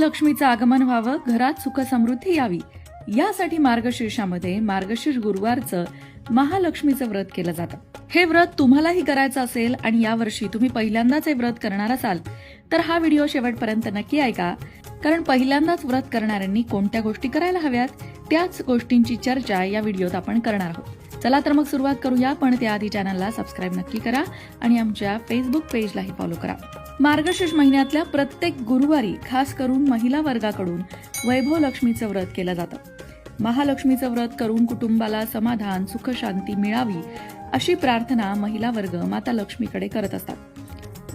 लक्ष्मीचं आगमन व्हावं घरात सुख समृद्धी यावी. यासाठी मार्गशीर्षामध्ये मार्गशीर्ष गुरुवारचं महालक्ष्मीचं व्रत केलं जातं. हे व्रत तुम्हालाही करायचं असेल आणि यावर्षी तुम्ही पहिल्यांदाच हे व्रत करणार असाल तर हा व्हिडिओ शेवटपर्यंत नक्की ऐका. कारण पहिल्यांदाच व्रत करणाऱ्यांनी कोणत्या गोष्टी करायला हव्यात त्याच गोष्टींची चर्चा या व्हिडिओत आपण करणार आहोत. चला तर मग सुरुवात करूया पण त्याआधी चॅनलला सबस्क्राईब नक्की करा आणि आमच्या फेसबुक पेजलाही फॉलो करा. मार्गशीर्ष महिन्यातल्या प्रत्येक गुरुवारी खास करून महिला वर्गाकडून वैभव लक्ष्मीचं व्रत केलं जातं. महालक्ष्मीचं व्रत करून कुटुंबाला समाधान सुख शांती मिळावी अशी प्रार्थना महिला वर्ग माता लक्ष्मीकडे करत असतात.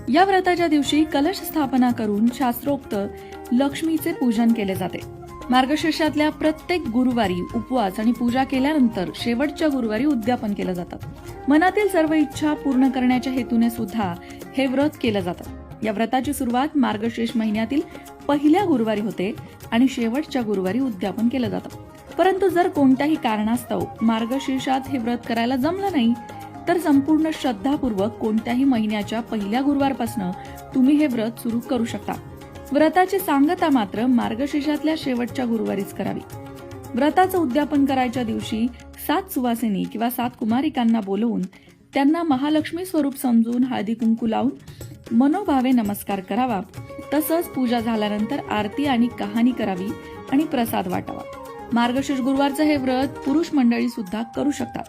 या व्रताच्या दिवशी कलश स्थापना करून शास्त्रोक्त लक्ष्मीचे पूजन केले जाते. मार्गशीर्षातल्या प्रत्येक गुरुवारी उपवास आणि पूजा केल्यानंतर शेवटच्या गुरुवारी उद्यापन केलं जातं. मनातील सर्व इच्छा पूर्ण करण्याच्या हेतूने सुद्धा हे व्रत केलं जातं. या व्रताची सुरुवात मार्गशीर्ष महिन्यातील पहिल्या गुरुवारी होते आणि शेवटच्या गुरुवारी उद्यापन केलं जातं. परंतु जर कोणत्याही कारणास्तव मार्गशीर्षात हे व्रत करायला जमलं नाही तर संपूर्ण श्रद्धापूर्वक कोणत्याही महिन्याच्या पहिल्या गुरुवारपासून तुम्ही हे व्रत सुरू करू शकता. व्रताची सांगता मात्र मार्गशीर्षातल्या शेवटच्या गुरुवारीच करावी. व्रताचं उद्यापन करायच्या दिवशी सात सुवासिनी किंवा सात कुमारिकांना बोलवून त्यांना महालक्ष्मी स्वरूप समजून हळदी कुंकू लावून मनोभावे नमस्कार करावा. तसंच पूजा झाल्यानंतर आरती आणि कहाणी करावी आणि प्रसाद वाटावा. मार्गशीर्ष गुरुवारचं हे व्रत पुरुष मंडळी सुद्धा करू शकतात.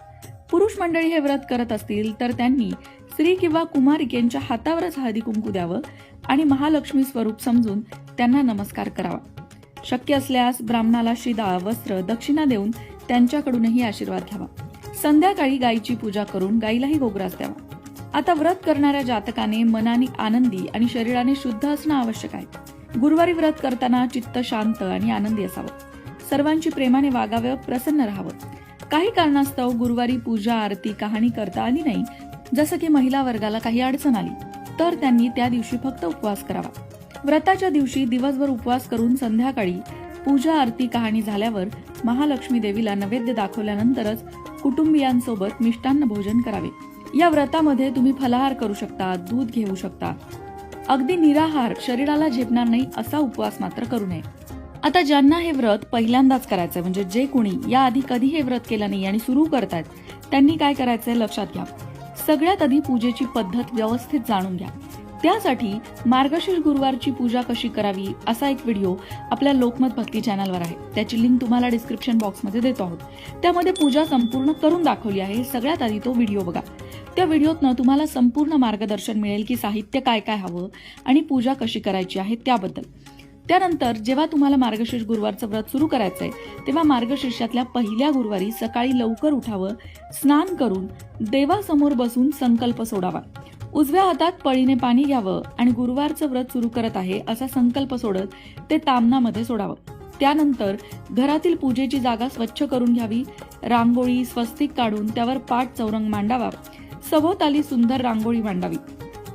पुरुष मंडळी हे व्रत करत असतील तर त्यांनी स्त्री किंवा कुमारिकेंच्या हातावरच हळदी कुंकू द्यावं आणि महालक्ष्मी स्वरूप समजून त्यांना नमस्कार करावा. शक्य असल्यास ब्राह्मणाला श्रीदाळ वस्त्र दक्षिणा देऊन त्यांच्याकडूनही आशीर्वाद घ्यावा. संध्याकाळी गायीची पूजा करून गायीलाही गोग्रास द्यावा. आता व्रत करणाऱ्या जातकाने मनाने आनंदी आणि शरीराने शुद्ध असणं आवश्यक आहे. गुरुवारी व्रत करताना चित्त शांत आणि आनंदी असावं. सर्वांची प्रेमाने वागावं प्रसन्न राहावं. काही कारणास्तव गुरुवारी पूजा आरती कहाणी करता आली नाही जसं की महिला वर्गाला काही अडचण आली तर त्यांनी त्या दिवशी फक्त उपवास करावा. व्रताच्या दिवशी दिवसभर उपवास करून संध्याकाळी पूजा आरती कहाणी झाल्यावर महालक्ष्मी देवीला नैवेद्य दाखवल्यानंतरच कुटुंबियांसोबत मिष्टान्न भोजन करावे. या व्रतामध्ये तुम्ही फलाहार करू शकता दूध घेऊ शकता. अगदी निराहार शरीराला झेपणार नाही असा उपवास मात्र करू नये. आता ज्यांना हे व्रत पहिल्यांदाच करायचंय म्हणजे जे कोणी याआधी कधी हे व्रत केलं नाही आणि सुरू करतायत त्यांनी काय करायचंय लक्षात घ्या. सगळ्यात आधी पूजेची पद्धत व्यवस्थित जाणून घ्या. त्यासाठी मार्गशीर्ष गुरुवारची पूजा कशी करावी असा एक व्हिडिओ आपल्या लोकमत भक्ती चॅनलवर आहे. त्याची लिंक तुम्हाला डिस्क्रिप्शन बॉक्समध्ये देतो आहोत. त्यामध्ये पूजा संपूर्ण करून दाखवली आहे. सगळ्यात आधी तो व्हिडिओ बघा. त्या व्हिडिओतनं तुम्हाला संपूर्ण मार्गदर्शन मिळेल की साहित्य काय काय हवं आणि पूजा कशी करायची आहे त्याबद्दल. त्यानंतर जेव्हा तुम्हाला मार्गशीर्ष गुरुवारचं व्रत सुरू करायचं आहे तेव्हा मार्गशीर्षातल्या पहिल्या गुरुवारी सकाळी लवकर उठावं स्नान करून देवासमोर बसून संकल्प सोडावा. उजव्या हातात पळीने पाणी घ्यावं आणि गुरुवारचं व्रत सुरू करत आहे असा संकल्प सोडत ते तामनामध्ये सोडावं. त्यानंतर घरातील पूजेची जागा स्वच्छ करून घ्यावी रांगोळी स्वस्तिक काढून त्यावर पाठ चौरंग मांडावा सभोवताली सुंदर रांगोळी मांडावी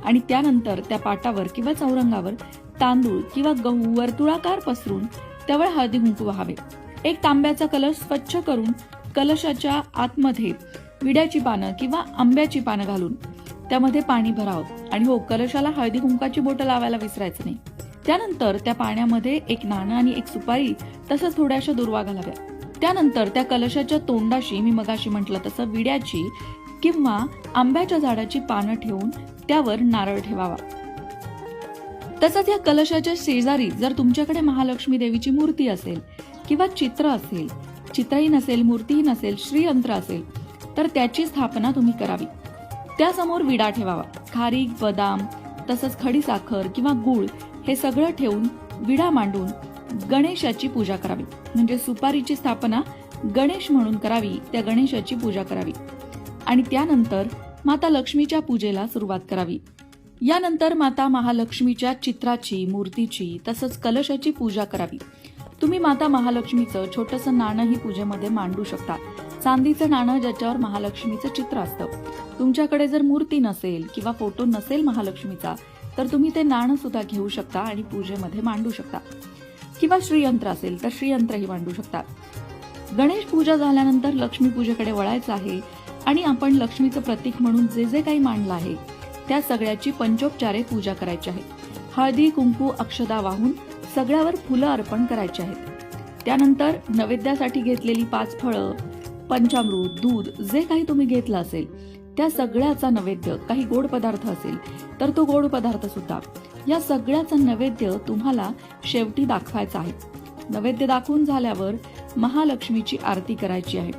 आणि त्यानंतर त्या पाटावर किंवा चौरंगावर तांदूळ किंवा गहू वर्तुळाकार पसरून त्यावर हळदी कुंकू व्हावे. एक तांब्याचा कलश स्वच्छ करून कलशाच्या आतमध्ये विड्याची पानं किंवा आंब्याची पानं घालून त्यामध्ये पाणी भरावं. आणि हो कलशाला हळदी कुंकाची बोटं लावायला विसरायचं नाही. त्यानंतर त्या पाण्यामध्ये एक नाणं आणि एक सुपारी तसंच थोड्याशा दुर्वा घालाव्या. त्यानंतर त्या कलशाच्या तोंडाशी मी मगाशी म्हटलं तसं विड्याची किंवा आंब्याच्या झाडाची पानं ठेवून त्यावर नारळ ठेवावा. तसंच या कलशाच्या शेजारी जर तुमच्याकडे महालक्ष्मी देवीची मूर्ती असेल किंवा चित्र असेल चित्रही नसेल मूर्तीही नसेल श्रीयंत्र असेल तर त्याची स्थापना तुम्ही करावी. त्यासमोर विडा ठेवावा. खारीक बदाम तसंच खडीसाखर किंवा गूळ हे सगळं ठेवून विडा मांडून गणेशाची पूजा करावी. म्हणजे सुपारीची स्थापना गणेश म्हणून करावी त्या गणेशाची पूजा करावी. आणि त्यानंतर माता लक्ष्मीच्या पूजेला सुरुवात करावी. यानंतर माता महालक्ष्मीच्या चित्राची मूर्तीची तसंच कलशाची पूजा करावी. तुम्ही माता महालक्ष्मीचं छोटंसं नाणंही पूजेमध्ये मांडू शकता. चांदीचं नाणं ज्याच्यावर महालक्ष्मीचं चित्र असतं. तुमच्याकडे जर मूर्ती नसेल किंवा फोटो नसेल महालक्ष्मीचा तर तुम्ही ते नाणं सुद्धा घेऊ शकता आणि पूजेमध्ये मांडू शकता. किंवा श्रीयंत्र असेल तर श्रीयंत्रही मांडू शकता. गणेश पूजा झाल्यानंतर लक्ष्मी पूजेकडे वळायचं आहे आणि आपण लक्ष्मीचं प्रतीक म्हणून जे जे काही मांडलं आहे त्या सगळ्याची पंचोपचारे पूजा करायची आहे हळदी कुंकू अक्षदा वाहून सगळ्यावर फुलं अर्पण करायची आहेत. त्यानंतर नैवेद्यासाठी घेतलेली पाच फळं पंचामृत दूध जे काही तुम्ही घेतलं असेल त्या सगळ्याचा नैवेद्य काही गोड पदार्थ असेल तर तो गोड पदार्थ सुद्धा. या सगळ्याचा नैवेद्य तुम्हाला शेवटी दाखवायचा आहे. नैवेद्य दाखवून झाल्यावर महालक्ष्मीची आरती करायची आहे.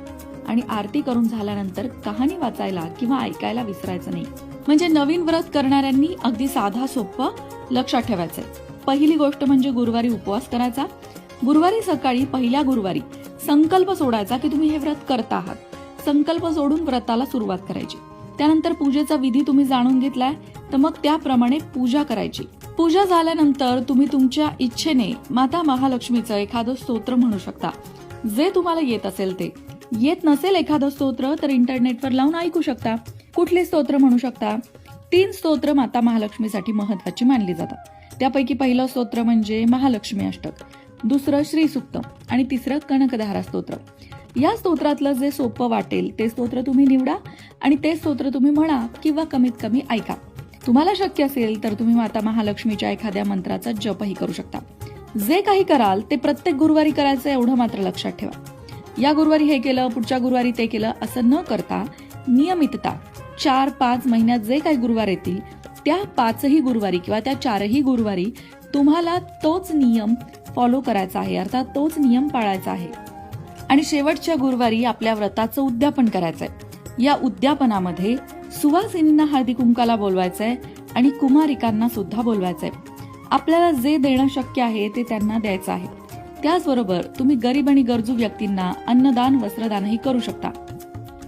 आणि आरती करून झाल्यानंतर कहाणी वाचायला किंवा ऐकायला विसरायचं नाही. म्हणजे नवीन व्रत करणाऱ्यांनी अगदी साधा सोपं लक्षात ठेवायचंय. पहिली गोष्ट म्हणजे गुरुवारी उपवास करायचा. गुरुवारी सकाळी पहिल्या गुरुवारी संकल्प सोडायचा की तुम्ही हे व्रत करता आहात. संकल्प सोडून व्रताला सुरुवात करायची. त्यानंतर पूजेचा विधी तुम्ही जाणून घेतलाय तर मग त्याप्रमाणे पूजा करायची. पूजा झाल्यानंतर तुम्ही तुमच्या इच्छेने माता महालक्ष्मीचं एखादं स्तोत्र म्हणू शकता. जे तुम्हाला येत असेल ते. येत नसेल एखादं स्तोत्र तर इंटरनेटवर लावून ऐकू शकता. कुठले स्तोत्र म्हणू शकता? तीन स्तोत्र माता महालक्ष्मीसाठी महत्वाची मानली जातात. त्यापैकी पहिलं स्तोत्र म्हणजे महालक्ष्मी अष्टक दुसरं श्रीसुक्तम आणि तिसरं कनकधारा स्तोत्र. या स्तोत्रातलं जे सोपं वाटेल ते स्तोत्र तुम्ही निवडा आणि ते स्तोत्र तुम्ही म्हणा किंवा कमीत कमी ऐका. तुम्हाला शक्य असेल तर तुम्ही माता महालक्ष्मीच्या एखाद्या मंत्राचा जपही करू शकता. जे काही कराल ते प्रत्येक गुरुवारी करायचं एवढं मात्र लक्षात ठेवा. या गुरुवारी हे केलं पुढच्या गुरुवारी ते केलं असं न करता नियमितता चार पाच महिन्यात जे काही गुरुवार येतील त्या पाचही गुरुवारी किंवा त्या चारही गुरुवारी तुम्हाला तोच नियम फॉलो करायचा आहे. अर्थात तोच नियम पाळायचा आहे. आणि शेवटच्या गुरुवारी आपल्या व्रताचं उद्यापन करायचं आहे या उद्यापनामध्ये सुवासिनींना हळदी कुंकाला आहे आणि कुमारिकांना सुद्धा आहे आपल्याला जे देणं शक्य आहे ते त्यांना द्यायचं आहे. त्याचबरोबर तुम्ही गरीब आणि गरजू व्यक्तींना अन्नदान वस्त्रदानही करू शकता.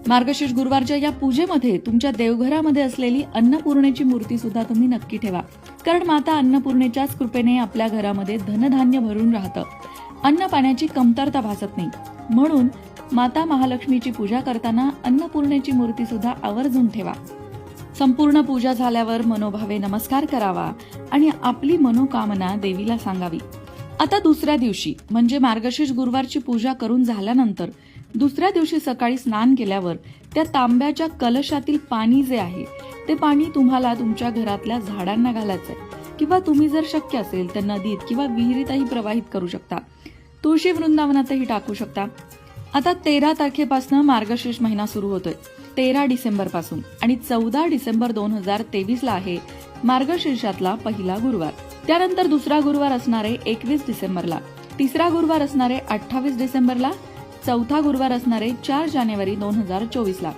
मार्गशीर्ष गुरुवारच्या या पूजेमध्ये तुमच्या देवघरामध्ये असलेली अन्नपूर्णेची मूर्ती सुद्धा तुम्ही नक्की ठेवा. कारण माता अन्नपूर्णेच्याच कृपेने आपल्या घरामध्ये धनधान्य भरून राहतं. अन्न पाण्याची कमतरता भासत नाही. म्हणून माता महालक्ष्मीची पूजा करताना अन्नपूर्णेची मूर्ती सुद्धा आवर्जून ठेवा. संपूर्ण पूजा झाल्यावर मनोभावे नमस्कार करावा आणि आपली मनोकामना देवीला सांगावी. आता दुसऱ्या दिवशी म्हणजे मार्गशीर्ष गुरुवारची पूजा करून झाल्यानंतर दुसऱ्या दिवशी सकाळी स्नान केल्यावर त्या तांब्याच्या कलशातील पाणी जे आहे ते पाणी तुम्हाला तुमच्या घरातल्या झाडांना घालायचं आहे किंवा तुम्ही जर शक्य असेल तर नदीत किंवा विहिरीतही प्रवाहित करू शकता. तुळशी वृंदावनातही टाकू शकता. आता तेरा तारखेपासून मार्गशीर्ष महिना सुरू होतोय. तेरा डिसेंबरपासून आणि चौदा डिसेंबर दोन हजार तेवीस ला आहे मार्गशीर्षातला पहिला गुरुवार. त्यानंतर दुसरा गुरुवार असणारे एकवीस डिसेंबरला. तिसरा गुरुवार असणारे अठ्ठावीस डिसेंबरला चौथा गुरुवार असणारे चार जानेवारी दोन हजार चोवीसला.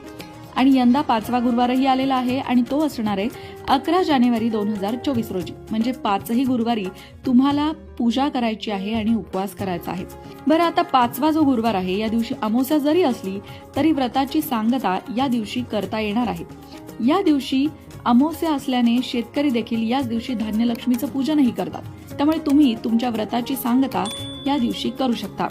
आणि यंदा पाचवा गुरुवारही आलेला आहे आणि तो असणार आहे अकरा जानेवारी दोन हजार चोवीस रोजी. म्हणजे पाचही गुरुवारी तुम्हाला पूजा करायची आहे आणि उपवास करायचा आहे. बरं आता पाचवा जो गुरुवार आहे या दिवशी अमोसा जरी असली तरी व्रताची सांगता या दिवशी करता येणार आहे. या दिवशी अमोस्या असल्याने शेतकरी देखील याच दिवशी धान्यलक्ष्मीचं पूजनही करतात. त्यामुळे तुम्ही तुमच्या व्रताची सांगता या दिवशी करू शकता.